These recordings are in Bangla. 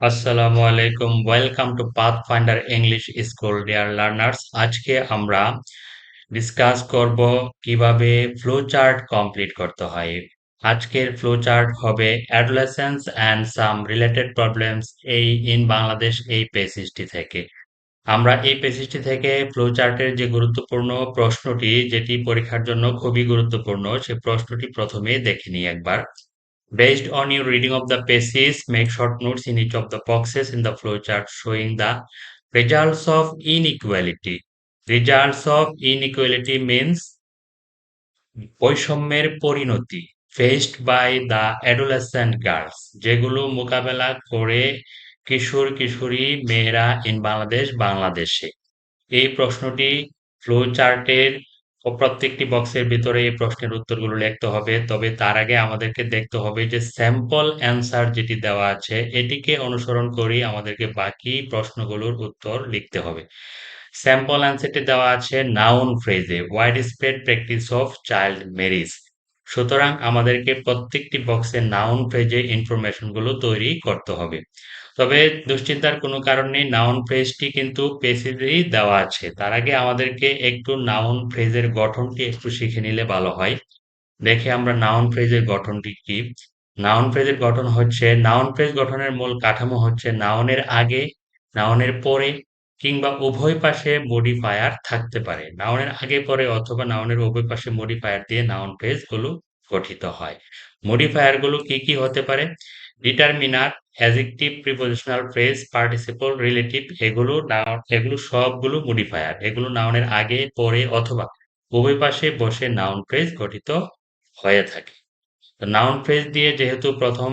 আসসালামু আলাইকুম welcome to Pathfinder English school dear learners আজকে আমরা ডিসকাস করব কীভাবে ফ্লো চার্ট কমপ্লিট করতে হয়। আজকের ফ্লো চার্ট হবে adolescence and some related problems এই ইন বাংলাদেশ এই পেসিসটি থেকে। আমরা এই পেসিসটি থেকে ফ্লো চার্টের যে গুরুত্বপূর্ণ প্রশ্নটি, যেটি পরীক্ষার জন্য খুবই গুরুত্বপূর্ণ, সে প্রশ্নটি প্রথমে দেখে নিই একবার। Based on your reading of the pages, make short notes in each of the boxes in the flowchart showing the results of inequality. Results of inequality means বৈষম্যের পরিণতি faced by the adolescent girls যেগুলো মোকাবেলা করে কিশোর কিশোরী মেয়েরা ইন বাংলাদেশ বাংলাদেশে এই প্রশ্নটি ফ্লো চার্টের প্রত্যেকটি বক্সের ভিতরে এই প্রশ্নের উত্তরগুলো লিখতে হবে। তবে তার আগে আমাদেরকে দেখতে হবে যে স্যাম্পল অ্যান্সার যেটি দেওয়া আছে, এটিকে অনুসরণ করেই আমাদেরকে বাকি প্রশ্নগুলোর উত্তর লিখতে হবে। স্যাম্পল অ্যান্সারটি দেওয়া আছে noun ফ্রেজে wide spread practice of child marriage সুতরাং আমাদেরকে প্রত্যেকটি বক্সে নাউন ফ্রেজে ইনফরমেশনগুলো তৈরি করতে হবে। তবে দুশ্চিন্তার কোনো কারণ নেই নাউন ফ্রেজটি কিন্তু পেসিভেই দেওয়া আছে। তার আগে আমাদেরকে একটু নাউন ফ্রেজের গঠনটি একটু শিখে নিলে ভালো হয়। দেখে আমরা নাউন ফ্রেজের গঠনটি কি। নাউন ফ্রেজের গঠন হচ্ছে নাউন ফ্রেজ গঠনের মূল কাঠামো হচ্ছে নাউনের আগে নাউনের পরে কিংবা উভয় পাশে মডিফায়ার থাকতে পারে। নাউনের আগে, পরে অথবা নাউনের উভয় পাশে মডিফায়ার দিয়ে নাউন ফ্রেজগুলো গঠিত হয়। মডিফায়ারগুলো কি কি হতে পারে? Determiner adjective prepositional phrase participle relative এগুলো নাউন এগুলো সবগুলো মডিফায়ার এগুলো নাউনের আগে, পরে অথবা উভয় পাশে বসে নাউন ফ্রেজ গঠিত হয়ে থাকে। তো নাউন ফ্রেজ দিয়ে যেহেতু প্রথম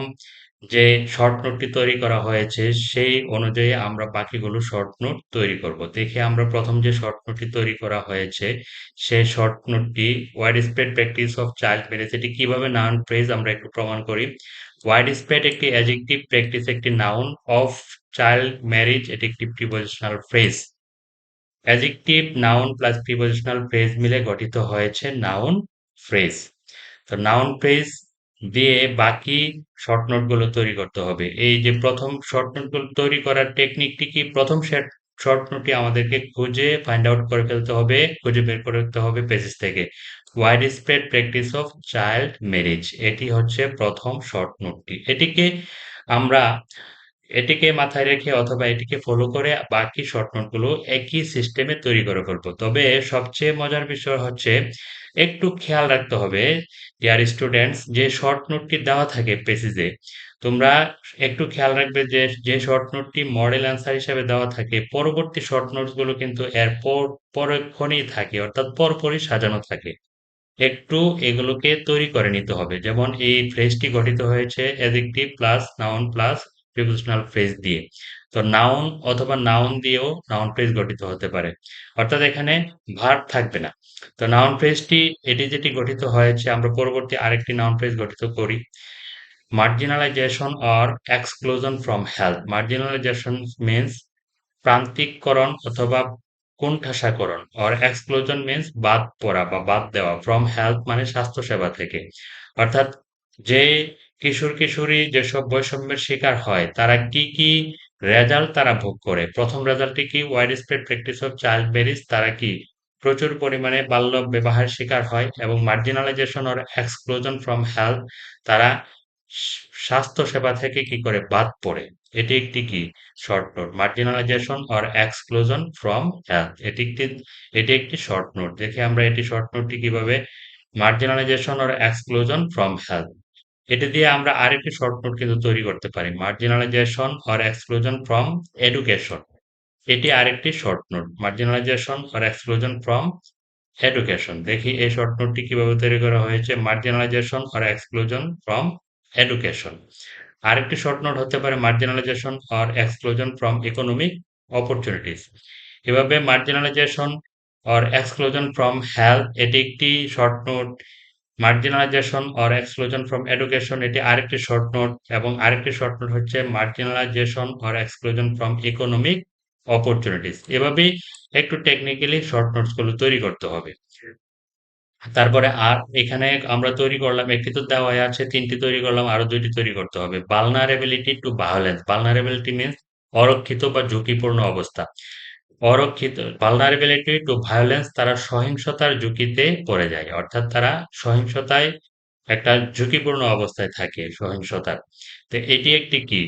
যে শর্ট নোটটি তৈরি করা হয়েছে, সেই অনুযায়ী আমরা বাকিগুলো শর্ট নোট তৈরি করব। দেখে আমরা প্রথম যে শর্ট নোটটি তৈরি করা হয়েছে, সেই short নোটটি wide spread practice of child এটি কীভাবে নাউন ফ্রেজ আমরা একটু প্রমাণ করি? ওয়াইড স্প্রেড একটি অ্যাজেক্টিভ প্র্যাকটিস একটি নাউন অফ চাইল্ড ম্যারেজ এটি একটি prepositional phrase adjective noun plus prepositional phrase মিলে গঠিত হয়েছে নাউন ফ্রেজ তো নাউন ফ্রেজ দিয়ে বাকি শর্ট নোটগুলো তৈরি করতে হবে। এই যে প্রথম শর্ট নোটগুলো তৈরি করার টেকনিকটি কি? প্রথম শর্ট নোটটি আমাদেরকে খুঁজে ফাইন্ড আউট করে ফেলতে হবে, খুঁজে বের করে ফেলতে হবে পেজেস থেকে। Wide spread practice of child marriage এটি হচ্ছে প্রথম শর্ট নোটটি এটিকে আমরা, এটিকে মাথায় রেখে অথবা এটিকে ফলো করে বাকি শর্ট নোটগুলো একই সিস্টেমে তৈরি করে ফেলব। তবে সবচেয়ে মজার বিষয় হচ্ছে, একটু খেয়াল রাখতে হবে ডিয়ার স্টুডেন্টস যে শর্ট নোটটি দেওয়া থাকে পেসিজে তোমরা একটু খেয়াল রাখবে যে যে শর্ট নোটটি মডেল অ্যান্সার হিসেবে দেওয়া থাকে, পরবর্তী শর্ট নোটসগুলো কিন্তু এর পর, পরক্ষণেই থাকে, অর্থাৎ পরপরই সাজানো থাকে। একটু এগুলোকে তৈরি করে নিতে হবে। যেমন এই ফ্রেজটি গঠিত হয়েছে adjective plus noun plus prepositional phrase দিয়ে। তো নাউন অথবা নাউন দিয়েও নাউন ফ্রেজ গঠিত হতে পারে। অর্থাৎ এখানে ভার্ব থাকবে না। তো নাউন ফ্রেজটি এটি যেটি গঠিত হয়েছে, আমরা পরবর্তী আরেকটি নাউন ফ্রেজ গঠিত করি। Marginalisation or exclusion from health marginalisation means প্রান্তিককরণ অথবা কোণঠাসাকরণ অর এক্সক্লুশন মিন্স বাদ পড়া বা বাদ দেওয়া ফ্রম হেলথ মানে স্বাস্থ্যসেবা থেকে। অর্থাৎ যে কিশোর কিশোরী যেসব বৈষম্যের শিকার হয়, তারা কি কি রেজাল্ট তারা ভোগ করে? প্রথম রেজাল্টটি কি? Wide spread practice of child marriage তারা কি প্রচুর পরিমাণে বাল্য বিবাহের শিকার হয় এবং marginalisation or exclusion from health তারা স্বাস্থ্য সেবা থেকে কি করে বাদ পড়ে? এটি একটি কি? Short note marginalisation or exclusion from health এটি একটি এটি একটি শর্ট নোট দেখে আমরা এটি শর্ট নোটটি কীভাবে marginalisation or exclusion from health এটি দিয়ে আমরা আরেকটি শর্ট নোট কিন্তু তৈরি করতে পারি। Marginalisation or exclusion from education এটি আরেকটি short note marginalisation or exclusion from education দেখি এই শর্ট নোটটি কীভাবে তৈরি করা হয়েছে? Marginalisation or exclusion from education আরেকটি শর্ট নোট হতে পারে marginalisation or exclusion from economic opportunities এভাবে marginalisation or exclusion from health এটি একটি short note marginalisation or exclusion from education এটি আরেকটি শর্ট নোট এবং আরেকটি শর্ট নোট হচ্ছে marginalisation or exclusion from economic opportunities এভাবেই একটু টেকনিক্যালি শর্ট নোটসগুলো তৈরি করতে হবে। তারপরে আর এখানে আমরা তৈরি করলাম, একটি তো দেওয়াই আছে, তিনটি তৈরি করলাম, আরও দুইটি তৈরি করতে হবে। Vulnerability to violence vulnerability means অরক্ষিত বা ঝুঁকিপূর্ণ অবস্থা। অরক্ষিত ভালনারেবিলিটি টু ভায়োলেন্স তারা সহিংসতার ঝুঁকিতে পড়ে যায়, অর্থাৎ তারা সহিংসতায়, একটা ঝুঁকিপূর্ণ অবস্থায় থাকে সহিংসতার। তো এটি একটি কি?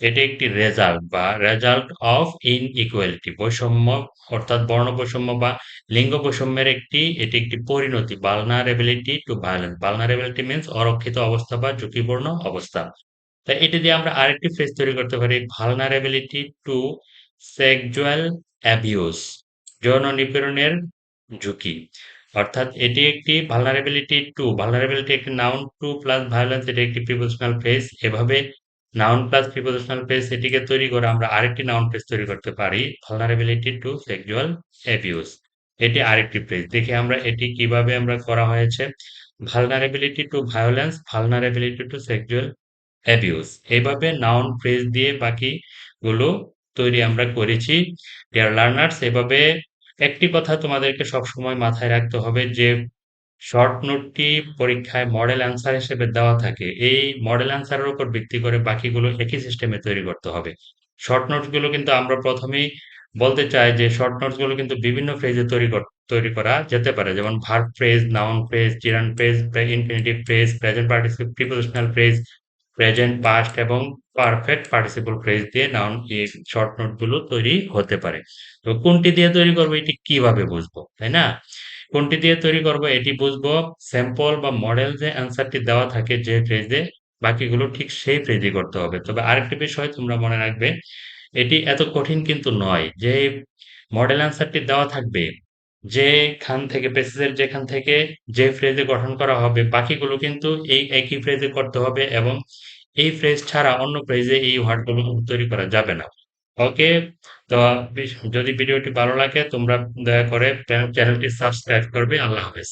এটি একটি রেজাল্ট বা রেজাল্ট অফ ইনইকুয়ালিটি বৈষম্য, অর্থাৎ বর্ণ বৈষম্য বা লিঙ্গ বৈষম্যের একটি, এটি একটি পরিণতি vulnerability to violence vulnerability means অরক্ষিত অবস্থা বা ঝুঁকিপূর্ণ অবস্থা। তাই এটি দিয়ে আমরা আরেকটি ফ্রেজ তৈরি করতে পারি ভালনারেবিলিটি টু সেক্সুয়াল অ্যাবিউস যৌন নিপীড়নের ঝুঁকি। অর্থাৎ এটি একটি ভালনারেবিলিটি টু ভালনারেবিলিটি একটি নাউন টু প্লাস ভায়োলেন্স এটি একটি প্রিপোজিশনাল ফ্রেজ এভাবে নাউন প্লাস প্রিপোজিশনাল ফ্রেজ এটিকে তৈরি করে আমরা আরেকটি নাউন ফ্রেজ তৈরি করতে পারি। ভালনারেবিলিটি টু সেক্সুয়াল অ্যাবিউস এটি আরেকটি ফ্রেজ দেখে আমরা এটি কীভাবে আমরা করা হয়েছে। Vulnerability to violence vulnerability to sexual abuse এভাবে নাউন ফ্রেজ দিয়ে বাকিগুলো তৈরি আমরা করেছি। ডিয়ার লার্নার্স এভাবে একটি কথা তোমাদেরকে সবসময় মাথায় রাখতে হবে যে শর্ট নোটটি পরীক্ষায় মডেল অ্যান্সার হিসেবে দেওয়া থাকে। এই মডেল অ্যান্সারের উপর ভিত্তি করে বাকিগুলো একই সিস্টেমে তৈরি করতে হবে। শর্ট নোটসগুলো কিন্তু আমরা প্রথমেই বলতে চাই যে শর্ট নোটসগুলো কিন্তু বিভিন্ন ফ্রেজে তৈরি তৈরি করা যেতে পারে। যেমন verb phrase noun phrase gerund phrase infinitive phrase present participle prepositional phrase present past এবং পারফেক্ট পার্টিসিপল ফ্রেজ দিয়ে নাউন শর্ট নোটগুলো তৈরি হতে পারে। তো কোনটি দিয়ে তৈরি করব, এটি কীভাবে বুঝব, তাই না? কোনটি দিয়ে তৈরি করব, এটি বুঝব স্যাম্পল বা মডেল যে অ্যান্সারটি দেওয়া থাকে যে ফ্রেজে বাকিগুলো ঠিক সেই ফ্রেজে করতে হবে। তবে আরেকটি বিষয় তোমরা মনে রাখবে, এটি এত কঠিন কিন্তু নয় যে মডেল অ্যান্সারটি দেওয়া থাকবে, যেখান থেকে প্রেসিসের যেখান থেকে যে ফ্রেজে গঠন করা হবে, বাকিগুলো কিন্তু এই একই ফ্রেজে করতে হবে এবং এই ফ্রেজ ছাড়া অন্য ফ্রেজে এই ওয়ার্ডগুলো তৈরি করা যাবে না। ওকে তো যদি ভিডিওটি ভালো লাগে তোমরা দয়া করে চ্যানেলটি সাবস্ক্রাইব করবে। আল্লাহ হাফেজ।